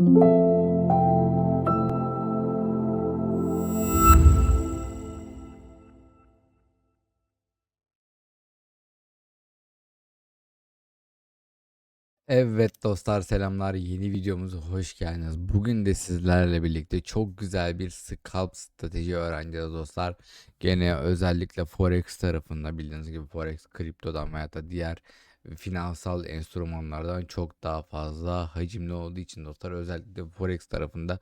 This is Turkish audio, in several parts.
Evet dostlar selamlar yeni videomuza hoş geldiniz. Bugün de sizlerle birlikte çok güzel bir scalp strateji öğreneceğiz dostlar. Gene özellikle forex tarafında bildiğiniz gibi forex kriptodan veya da diğer finansal enstrümanlardan çok daha fazla hacimli olduğu için dostlar özellikle forex tarafında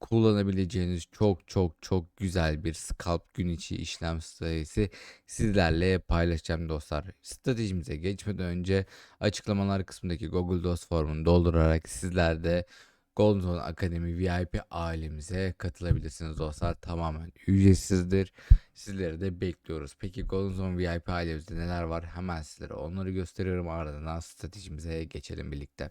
kullanabileceğiniz çok çok çok güzel bir scalp gün içi işlem stratejisi sizlerle paylaşacağım dostlar. Stratejimize geçmeden önce açıklamalar kısmındaki Google Docs formunu doldurarak sizler de Golden Zone Akademi VIP ailemize katılabilirsiniz dostlar. Tamamen ücretsizdir. Sizleri de bekliyoruz. Peki Golden Zone VIP ailemizde neler var? Hemen sizlere onları gösteriyorum. Ardından stratejimize geçelim birlikte.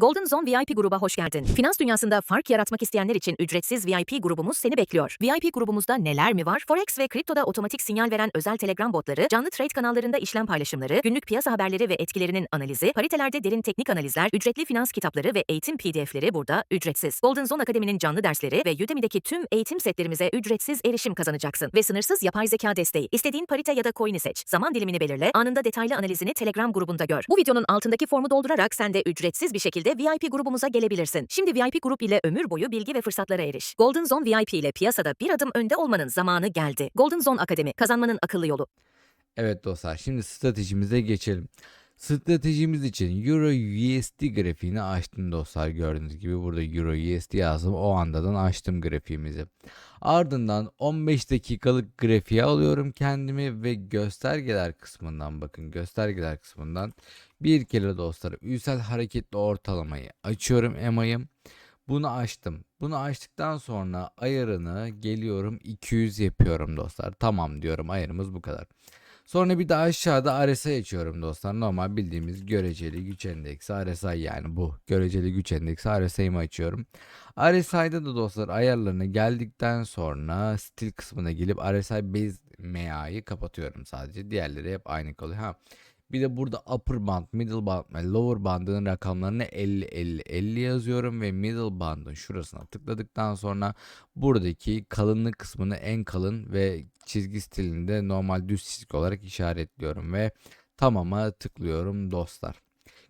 Golden Zone VIP gruba hoş geldin. Finans dünyasında fark yaratmak isteyenler için ücretsiz VIP grubumuz seni bekliyor. VIP grubumuzda neler mi var? Forex ve kriptoda otomatik sinyal veren özel Telegram botları, canlı trade kanallarında işlem paylaşımları, günlük piyasa haberleri ve etkilerinin analizi, paritelerde derin teknik analizler, ücretli finans kitapları ve eğitim PDF'leri burada ücretsiz. Golden Zone Akademi'nin canlı dersleri ve Udemy'deki tüm eğitim setlerimize ücretsiz erişim kazanacaksın. Ve sınırsız yapay zeka desteği. İstediğin parite ya da coin'i seç. Zaman dilimini belirle, anında detaylı analizini Telegram grubunda gör. Bu videonun altındaki formu doldurarak sen de ücretsiz bir şekilde VIP grubumuza gelebilirsin. Şimdi VIP grup ile ömür boyu bilgi ve fırsatlara eriş. Golden Zone VIP ile piyasada bir adım önde olmanın zamanı geldi. Golden Zone Akademi, kazanmanın akıllı yolu. Evet dostlar şimdi stratejimize geçelim. Stratejimiz için Euro USD grafiğini açtım dostlar gördüğünüz gibi burada Euro USD yazdım o andadan açtım grafiğimizi. Ardından 15 dakikalık grafiğe alıyorum kendimi ve göstergeler kısmından bakın göstergeler kısmından bir kere dostlar üstel hareketli ortalamayı açıyorum EMA'yı. Bunu açtım. Bunu açtıktan sonra ayarını geliyorum 200 yapıyorum dostlar. Tamam diyorum ayarımız bu kadar. Sonra bir de aşağıda RSI açıyorum dostlar. Normal bildiğimiz göreceli güç endeksi RSI yani bu. Göreceli güç endeksi RSI'mi açıyorum. RSI'da da dostlar ayarlarına geldikten sonra stil kısmına gelip RSI base MA'yı kapatıyorum sadece. Diğerleri hep aynı kalıyor. Ha. Bir de burada upper band, middle band ve lower bandın rakamlarını 50 50 50 yazıyorum ve middle bandın şurasına tıkladıktan sonra buradaki kalınlık kısmını en kalın ve çizgi stilinde normal düz çizgi olarak işaretliyorum ve tamama tıklıyorum dostlar.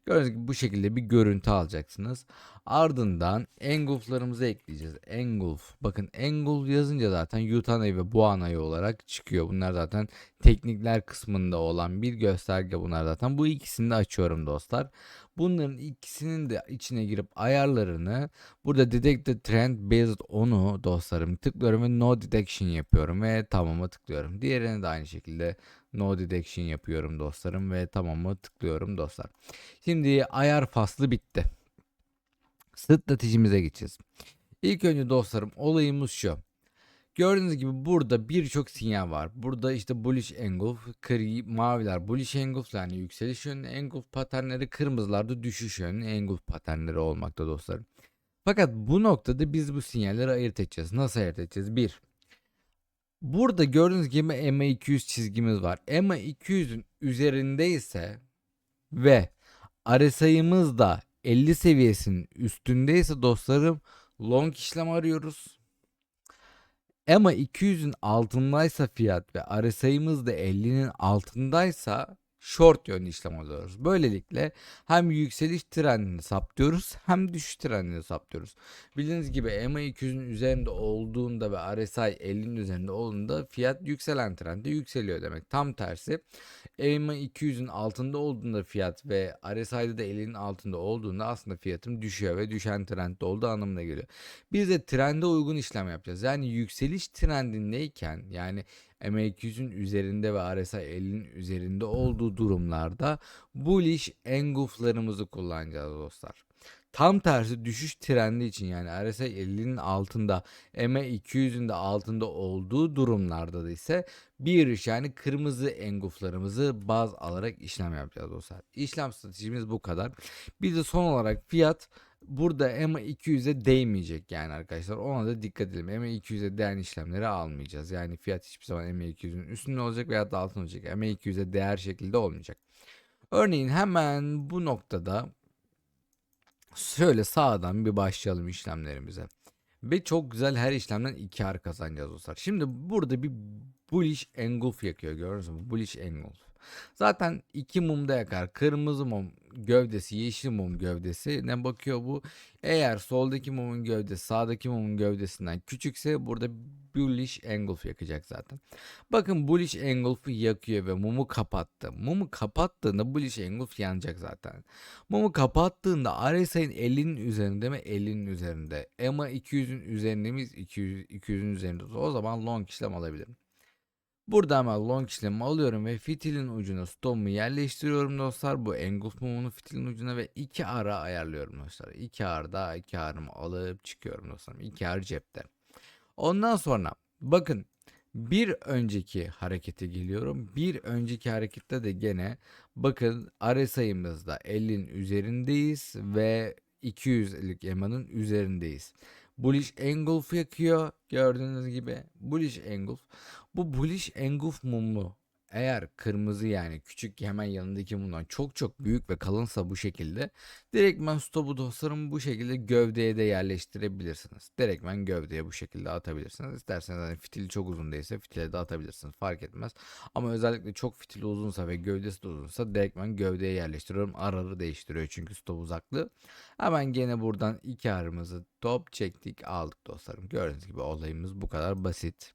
Gördüğünüz gibi bu şekilde bir görüntü alacaksınız. Ardından engulflarımızı ekleyeceğiz. Engulf. Bakın engulf yazınca zaten yutanay ve buanay olarak çıkıyor. Bunlar zaten teknikler kısmında olan bir gösterge bunlar zaten. Bu ikisini de açıyorum dostlar. Bunların ikisinin de içine girip ayarlarını burada detect the trend based on'u dostlarım tıklıyorum ve no detection yapıyorum ve tamama tıklıyorum. Diğerini de aynı şekilde no detection yapıyorum dostlarım ve tamamı tıklıyorum dostlar. Şimdi ayar faslı bitti. Stratejimize geçeceğiz. İlk önce dostlarım olayımız şu. Gördüğünüz gibi burada birçok sinyal var. Burada işte bullish engulf, gri, maviler bullish engulf yani yükseliş yönlü engulf paternleri, kırmızılarda düşüş yönlü engulf paternleri olmakta dostlarım. Fakat bu noktada biz bu sinyalleri ayırt edeceğiz. Nasıl ayırt edeceğiz? 1. Burada gördüğünüz gibi MA200 çizgimiz var. MA200'ün üzerindeyse ve RSI'mız da 50 seviyesinin üstündeyse dostlarım long işlem arıyoruz. Ama 200'ün altındaysa fiyat ve RSI'mız da 50'nin altındaysa short yönlü işlem alıyoruz. Böylelikle hem yükseliş trendini saptıyoruz hem düşüş trendini saptıyoruz. Bildiğiniz gibi EMA 200'ün üzerinde olduğunda ve RSI 50'nin üzerinde olduğunda fiyat yükselen trende yükseliyor demek. Tam tersi EMA 200'ün altında olduğunda fiyat ve RSI'de de 50'nin altında olduğunda aslında fiyatım düşüyor ve düşen trendde olduğu anlamına geliyor. Biz de trende uygun işlem yapacağız. Yani yükseliş trendindeyken yani MA200'ün üzerinde ve RSI 50'nin üzerinde olduğu durumlarda bullish engulflarımızı kullanacağız dostlar. Tam tersi düşüş trendi için yani RSI 50'nin altında MA200'ün de altında olduğu durumlarda da ise bir yani kırmızı engulflarımızı baz alarak işlem yapacağız dostlar. İşlem stratejimiz bu kadar. Bir de son olarak fiyat burada EMA 200'e değmeyecek yani arkadaşlar. Ona da dikkat edelim. EMA 200'e değen işlemleri almayacağız. Yani fiyat hiçbir zaman EMA 200'ün üstünde olacak veya da altında olacak. EMA 200'e değer şekilde olmayacak. Örneğin hemen bu noktada Şöyle sağdan bir başlayalım işlemlerimize. Ve çok güzel her işlemden 2 ar kazanacağız dostlar. Şimdi burada bir bullish engulf yakıyor gördünüz mü? Bullish engulf. Zaten iki mumda yakar. Kırmızı mum gövdesi, yeşil mum gövdesi. Ne bakıyor bu? Eğer soldaki mumun gövdesi sağdaki mumun gövdesinden küçükse burada bullish engulf yakacak zaten. Bakın bullish engulf'u yakıyor ve mumu kapattı. Mumu kapattığında bullish engulf yanacak zaten. Mumu kapattığında RSI'nin 50'nin üzerinde mi? 50'nin üzerinde. EMA 200'ün üzerinde miyiz? 200, 200'ün üzerinde. O zaman long işlem alabilirim. Burada hemen long işlemi alıyorum ve fitilin ucuna stomumu yerleştiriyorum dostlar. Bu engulf mumunu fitilin ucuna ve 2 ara ayarlıyorum dostlar. 2 arda 2 arımı alıp çıkıyorum dostlarım. 2 ar cepte. Ondan sonra bakın bir önceki harekete geliyorum. Bir önceki harekette de gene bakın RSI'mızda 50'nin üzerindeyiz ve 200'lik EMA'nın üzerindeyiz. Bullish engulf yakıyor gördüğünüz gibi. Bullish engulf. Bu bullish engulf mumu eğer kırmızı yani küçük hemen yanındaki mumdan çok çok büyük ve kalınsa bu şekilde direktmen stopu dostlarım bu şekilde gövdeye de yerleştirebilirsiniz. Direktmen gövdeye bu şekilde atabilirsiniz. İsterseniz hani fitili çok uzun değilse fitile de atabilirsiniz fark etmez. Ama özellikle çok fitili uzunsa ve gövdesi de uzunsa direktmen gövdeye yerleştiriyorum. Ararı değiştiriyor çünkü stop uzaklığı. Hemen gene buradan iki arımızı top çektik aldık dostlarım. Gördüğünüz gibi olayımız bu kadar basit.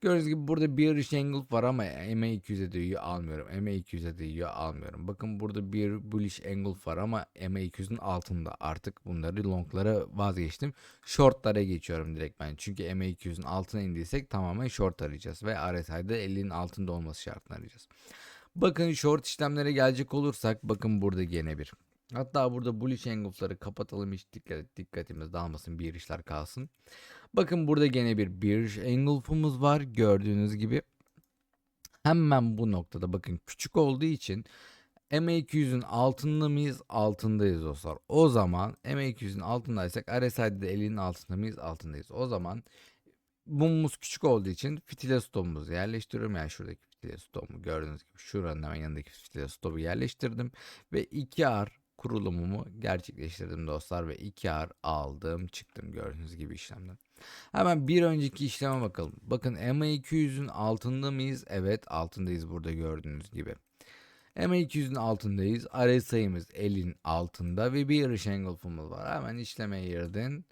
Gördüğünüz gibi burada bir engulf var ama MA200'e değiyor almıyorum. MA200'e değiyor almıyorum. Bakın burada bir bullish engulf var ama MA200'ün altında. Artık bunları longlara vazgeçtim. Shortlara geçiyorum direkt ben. Çünkü MA200'ün altına indiysek tamamen short arayacağız. Ve RSI'de 50'nin altında olması şartını arayacağız. Bakın short işlemlere gelecek olursak bakın burada gene bir. Hatta burada bullish engulf'ları kapatalım hiç dikkat, dikkatimiz dağılmasın bir işler kalsın. Bakın burada gene bir bir engulf'umuz var gördüğünüz gibi. Hemen bu noktada bakın küçük olduğu için MA200'ün altında mıyız? Altındayız dostlar. O zaman MA200'ün altındaysak RSI'de de 50'nin altında mıyız? Altındayız. O zaman mumumuz küçük olduğu için fitile stopumuzu yerleştiriyorum. Yani şuradaki fitile stopumu gördüğünüz gibi şuranın hemen yanındaki fitile stopu yerleştirdim. Ve 2R kurulumumu gerçekleştirdim dostlar ve 2R aldım çıktım gördüğünüz gibi işlemden. Hemen bir önceki işleme bakalım. Bakın MA200'ün altında mıyız? Evet altındayız burada gördüğünüz gibi. MA200'ün altındayız. RSI'miz 50'in altında ve bir yarış engulfumuz var. Hemen işleme girdin.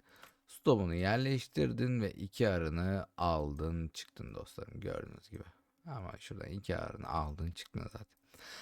Stopunu yerleştirdin ve iki arını aldın çıktın dostlarım gördüğünüz gibi. Ama şuradan iki arını aldın çıktın zaten.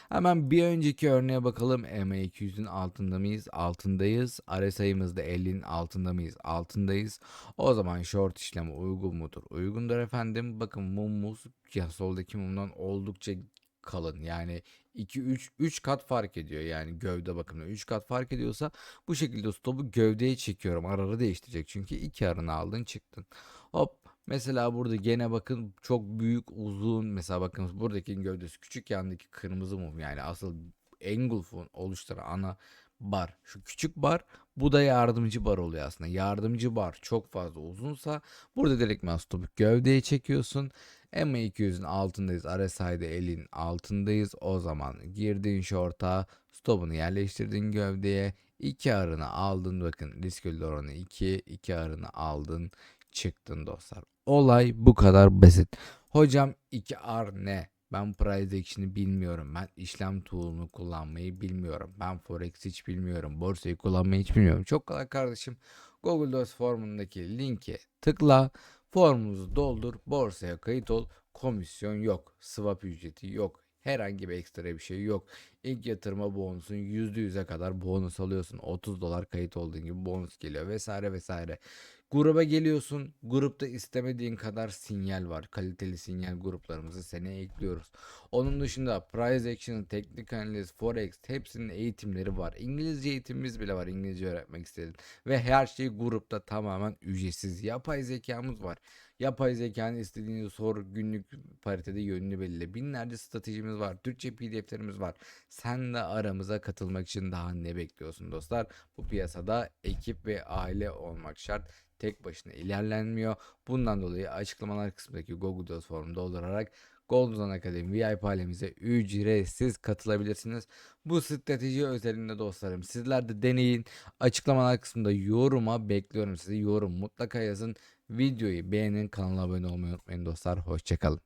Hemen bir önceki örneğe bakalım. MA200'ün altında mıyız? Altındayız. RSI'mız da 50'nin altında mıyız? Altındayız. O zaman short işlemi uygun mudur? Uygundur efendim. Bakın mumumuz ya soldaki mumdan oldukça kalın. Yani 2 3 3 kat fark ediyor. Yani gövde bakımından 3 kat fark ediyorsa bu şekilde stopu gövdeye çekiyorum. Ararı değiştirecek. Çünkü iki arını aldın çıktın. Hop Mesela burada gene bakın çok büyük uzun mesela bakın buradaki gövdesi küçük yandaki kırmızı mum. Yani asıl engulf'un oluşturan ana bar. Şu küçük bar bu da yardımcı bar oluyor aslında. Yardımcı bar çok fazla uzunsa burada direktmen stopu gövdeye çekiyorsun. MA200'ün altındayız RSI'de elin altındayız. O zaman girdin short'a stopunu yerleştirdin gövdeye. 2 arını aldın bakın risk oranı 2 2 arını aldın çıktın dostlar. Olay bu kadar basit. Hocam 2R ne? Ben price action'ı bilmiyorum. Ben işlem tool'unu kullanmayı bilmiyorum. Ben forex hiç bilmiyorum. Borsayı kullanmayı hiç bilmiyorum. Çok kolay kardeşim. Google Docs formundaki linke tıkla. Formumuzu doldur. Borsaya kayıt ol. Komisyon yok. Swap ücreti yok. Herhangi bir ekstra bir şey yok. İlk yatırma bonusun %100'e kadar bonus alıyorsun. 30 dolar kayıt olduğun gibi bonus geliyor vesaire vesaire. Gruba geliyorsun. Grupta istemediğin kadar sinyal var. Kaliteli sinyal gruplarımızı sene ekliyoruz. Onun dışında price action, teknik analiz, forex hepsinin eğitimleri var. İngilizce eğitimimiz bile var. İngilizce öğretmek istedim. Ve her şey grupta tamamen ücretsiz. Yapay zekamız var. Yapay zekanın istediğini sor günlük paritede yönünü belirle. Binlerce stratejimiz var. Türkçe pdf'lerimiz var. Sen de aramıza katılmak için daha ne bekliyorsun dostlar? Bu piyasada ekip ve aile olmak şart tek başına ilerlenmiyor. Bundan dolayı açıklamalar kısmındaki Google Docs formu doldurarak Golden Akademi VIP ailemize ücretsiz katılabilirsiniz. Bu strateji özelinde dostlarım. Sizler de deneyin. Açıklamalar kısmında yoruma bekliyorum sizi. Yorum mutlaka yazın. Videoyu beğenin. Kanala abone olmayı unutmayın dostlar. Hoşçakalın.